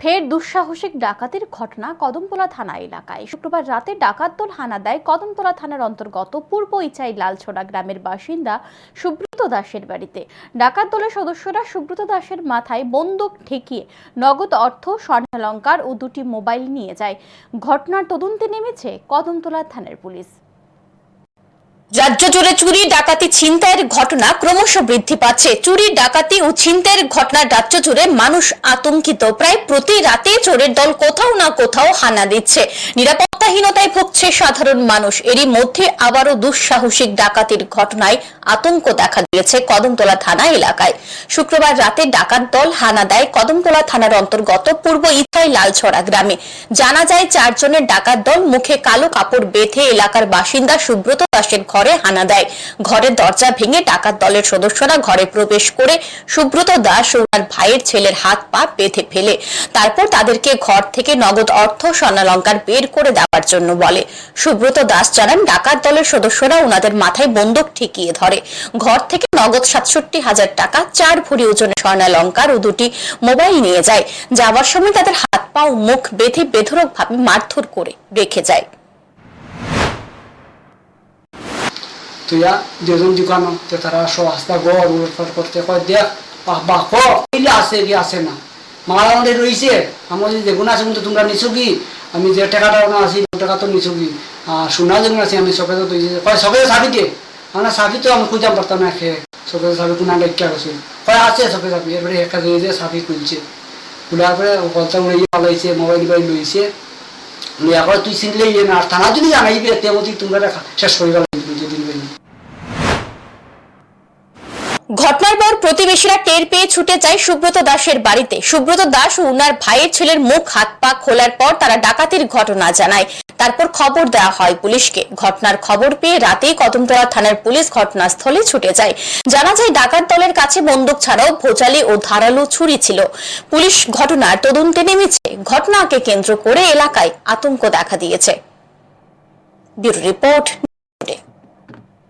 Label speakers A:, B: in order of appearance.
A: ফের দুঃসাহসিক ডাকাতির ঘটনা কদমতলা থানা এলাকায়। শুক্রবার রাতে ডাকাত দল হানা দেয় কদমতলা থানার অন্তর্গত পূর্ব ইচাই লালছোড়া গ্রামের বাসিন্দা সুব্রত দাসের বাড়িতে। ডাকাত দলের সদস্যরা সুব্রত দাসের মাথায় বন্দুক ঠেকিয়ে নগদ অর্থ স্বর্ণালঙ্কার ও দুটি মোবাইল নিয়ে যায়। ঘটনার তদন্তে নেমেছে কদমতলা থানার পুলিশ।
B: রাজ্য জুড়ে চুরি, ডাকাতি, ছিনতাইয়ের ঘটনা ক্রমশ বৃদ্ধি পাচ্ছে। চুরি, ডাকাতি ও ছিনতাইয়ের ঘটনা রাজ্য জুড়ে মানুষ আতঙ্কিত। প্রায় প্রতি রাতে চোরের দল কোথাও না কোথাও হানা দিচ্ছে। নিরাপত্তাহীনতায় ভুগছে সাধারণ মানুষ। এরই মধ্যে আবারও দুঃসাহসিক ডাকাতির ঘটনায় আতঙ্ক দেখা দিয়েছে কদমতলা থানা এলাকায়। শুক্রবার রাতে ডাকাত দল হানা দেয় কদমতলা থানার অন্তর্গত পূর্ব ইথাই লালছড়া গ্রামে। জানা যায় চারজনের ডাকাত দল মুখে কালো কাপড় বেঁধে এলাকার বাসিন্দা সুব্রত দাসের ঘরে হানা দেয়। ঘরের দরজা ভেঙে ডাকাত দলের সদস্যরা ঘরে প্রবেশ করে সুব্রত দাস ও তার ভাইয়ের ছেলের হাত পা বেঁধে ফেলে। তারপর তাদেরকে ঘর থেকে নগদ অর্থ স্বর্ণালঙ্কার বের করে দেওয়ার জন্য বলে। সুব্রত দাস জানান, ডাকাত দলের সদস্যরা ওনাদের মাথায় বন্দুক ঠেকিয়ে ধরে। ঘর থেকে নগদ সাতষট্টি হাজার টাকা, চার ভরি ওজনের স্বর্ণালঙ্কার ও দুটি মোবাইল নিয়ে যায়। যাওয়ার সময় তাদের হাত পা ও মুখ বেঁধে বেধরক ভাবে মারধর করে রেখে যায়।
C: এগুলি আছে কি, আছে না। মালা আমাদের রয়েছে আমার যেগুলো আছে তোমরা নিছো কি? আমি যে টাকাটা না আছি টাকা তো নিছো কি আর সোনা যেগুলো আছে আমি সকালে তো কয় সকালে চাবি দে আমরা চাবি তো আমি খুঁজাম পারতাম না খেয়ে সকালে চাবি কোনা লেখা গেছে কয়, আছে সকালে চাবি এরপরে একটা দিয়ে দিয়ে চাবি খুলছে খোলার পরে কলতা উড়ে পালাইছে মোবাইল মোবাইল লইছে। লইয়া করে তুই চিনলে ইয়ে না, আর থানা যদি জানাইবি তেমতি তোমরা শেষ করে গেল যেদিন বেরিয়ে
B: ঘটনার পর প্রতিবেশীরা টের পেয়ে ছুটে যায় সুব্রত দাসের বাড়িতে। সুব্রত দাস ও উনার ভাইয়ের ছেলের মুখ, হাত, পা খোলার পর তারা ডাকাতির ঘটনা জানায়। তারপর খবর দেওয়া হয় পুলিশকে। ঘটনার খবর পেয়ে রাতেই কদমতলা থানার পুলিশ ঘটনাস্থলে ছুটে যায়। জানা যায়, ডাকাত দলের কাছে বন্দুক ছাড়াও ভোজালি ও ধারালো ছুরি ছিল। পুলিশ ঘটনার তদন্তে নেমেছে। ঘটনাকে কেন্দ্র করে এলাকায় আতঙ্ক দেখা দিয়েছে। Bureau report